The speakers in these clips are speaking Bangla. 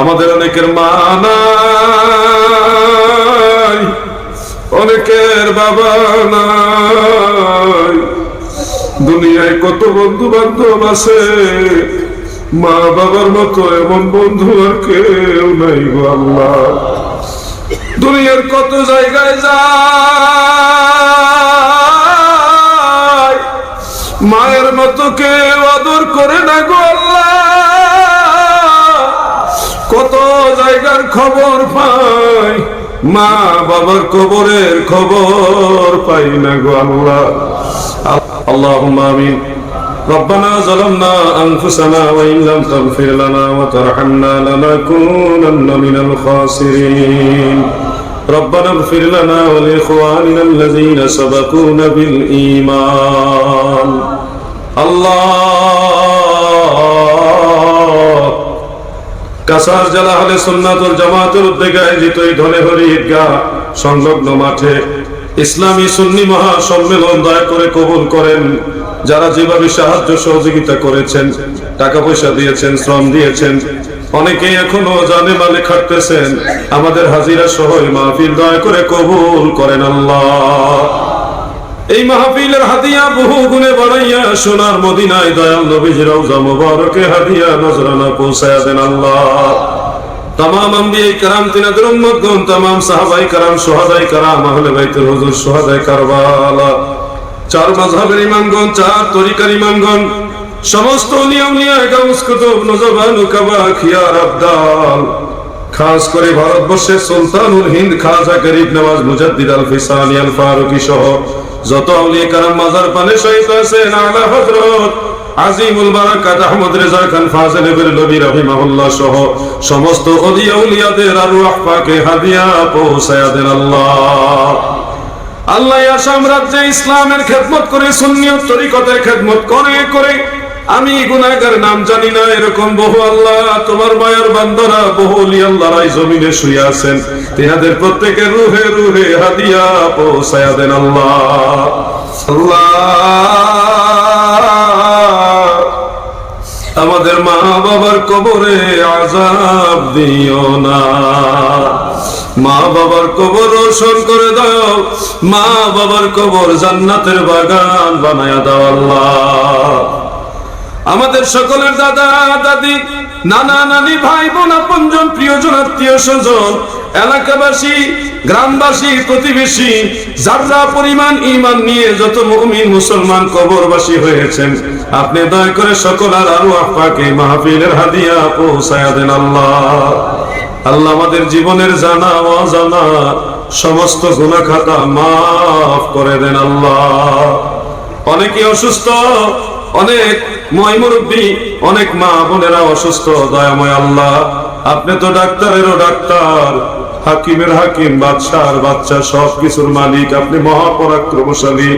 আমাদের অনেকের মা নাই, অনেকের বাবা নাই। দুনিয়ায় কত বন্ধু বান্ধব আছে, মা বাবার মতো এমন বন্ধু আর কেউ নাই গো আল্লাহ। দুনিয়ার কত জায়গায় যায়, মায়ের মতো কেউ আদর করে না গো। কত জায়গার খবর পাই মা বাবার কবরের খবর পাই না গো আল্লাহ اللهم آمين ربنا ظلمنا أنفسنا وإن لم تغفر لنا وترحمنا لنكونن من الخاسرين ربنا اغفر لنا ولإخواننا الذين سبقونا بالإيمان الله কাসার জেলা হলে সুন্নাতুল জামাতের উদ্যোগে আয়োজিত এই ধনে হরি ঈদগাহ সংলগ্ন মাঠে ইসলামী সুন্নি মহা সম্মেলন দয়া করে কবুল করেন। যারা যেভাবে সাহায্য সহযোগিতা করেছেন, টাকা পয়সা দিয়েছেন, শ্রম দিয়েছেন, অনেকেই এখনও জানে মালে খাটতেছেন আমাদের হাজিরা সহ মাহফিল দয়া করে কবুল করেন আল্লাহ। এই মাহফিলের হাদিয়া বহু গুণে বাড়াইয়া সোনার মদিনায় দয়াল নবীজির রওজা মুবারকে হাদিয়া নজরানা পৌঁছায়া দেন আল্লাহ। তামাম আম্বিয়াই কারাম, তিনাদের উম্মতগণ, তামাম সাহাবাই কারাম, সোহাদাই কারাম, আহলে বাইতুল হুজুর, সোহাদাই কারবালা। চার মাযহাবের ইমামগণ, চার তরিকার সমস্ত নিয়ম নিয়ে গাউস কুতুব, নজবান খিয়ার আবদাল। খাস করে ভারতবর্ষের সুলতানুল হিন্দ, খাজা গরিব নওয়াজ মুজাদ্দিদ আল ফিসানি আল ফারুকি সহ যত আউলিয়া কারাম মাজার পানে শহীদ আছেন আলা হযরত আজিমুল বারাকাত, আহমদ রেজা খান, ফাজেল বেরলভী রাহিমাহুল্লাহ সহ সমস্ত ওলিয়া উলিয়াদের আরওয়াহ পাকে হাদিয়া পৌঁছায়া দেন আল্লাহ। আল্লাহ আসাম রাজ্যে ইসলামের খেদমত করে সুন্নিয়ত তরিকতের খেদমত করে করে আমি গুনাহগার নাম জানি না, এরকম বহু আল্লাহ, তোমার মায়ের বান্দরা বহু আল্লাহরাই জমিনে শুয়ে আছেন। তিনাদের প্রত্যেকের রুহে রুহে হাদিয়া পৌঁছায়া দেন আল্লাহ। আল্লাহ। আমাদের মা বাবার কবরে আজাব দিও না। মা বাবার কবর রোশন করে দাও। মা বাবার কবর জান্নাতের বাগান বানায়া দাও আল্লাহ। আমাদের সকলের দাদা, দাদি, নানা, নানি, ভাই, বোন, আপনজন, প্রিয়জন, আত্মীয় স্বজন, এলাকাবাসী, গ্রামবাসী, প্রতিবেশী, যার যা পরিমাণ ইমান নিয়ে যত মুমিন মুসলমান কবরবাসী হয়েছেন, আপনি দয়া করে সকল আর আরও আপাকে মাহফিলের হাদিয়া পৌঁছায়া দেন আল্লাহ। আল্লাহ আমাদের জীবনের জানা, অজানা সমস্ত গুনাহ খাতা মাফ করে দেন আল্লাহ। অনেকে অসুস্থ অনেক মহিমুরব্বী মুরব্বী অনেক মা বোনেরা অসুস্থ, দয়াময় আল্লাহ। আপনি তো ডাক্তারেরও ডাক্তার, হাকিমের হাকিম, বাদশার বাচ্চা সব কিছুর মালিক, আপনি মহাপরাক্রমশালী।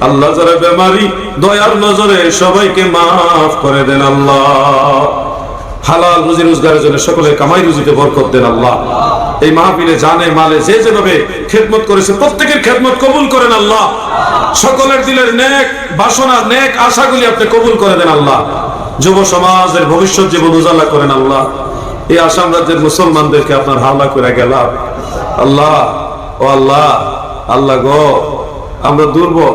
আল্লাহ যারা বেমারি, দয়ার নজরে সবাইকে মাফ করে দেন আল্লাহ। হালাল রুজি রোজগারের জন্য সকলের কামাই রুজিতে বরকত দেন আল্লাহ। এই মাহফিলে জানে মালে যে যেভাবে খেদমত করেছে, প্রত্যেকের খেদমত কবুল করেন আল্লাহ। সকলের দিলের নেক বাসনা, নেক আশাগুলি আপনি কবুল করে দেন আল্লাহ। যুব সমাজের ভবিষ্যৎ জীবন উজালা করেন আল্লাহ। এই আসাম রাজ্যের মুসলমানদেরকে আপনার হামলা করে গেলাম। আল্লাহ, ও আল্লাহ আল্লাহ গো, আমরা দুর্বল,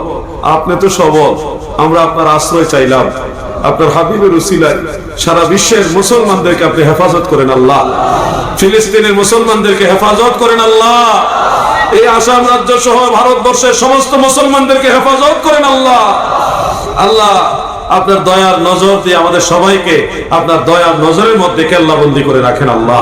আপনি তো সবল, আমরা আপনার আশ্রয় চাইলাম। আপনার হাবিবের উসিলায় সারা বিশ্বের মুসলমানদেরকে আপনি হেফাজত করেন আল্লাহ। ফিলিস্তিনের মুসলমানদেরকে হেফাজত করেন আল্লাহ। এই আসাম রাজ্য সহ ভারতবর্ষের সমস্ত মুসলমানদেরকে হেফাজত করেন আল্লাহ। আল্লাহ, আপনার দয়ার নজর দিয়ে আমাদের সবাইকে আপনার দয়ার নজরের মধ্যে কেল্লাবন্দি করে রাখেন আল্লাহ।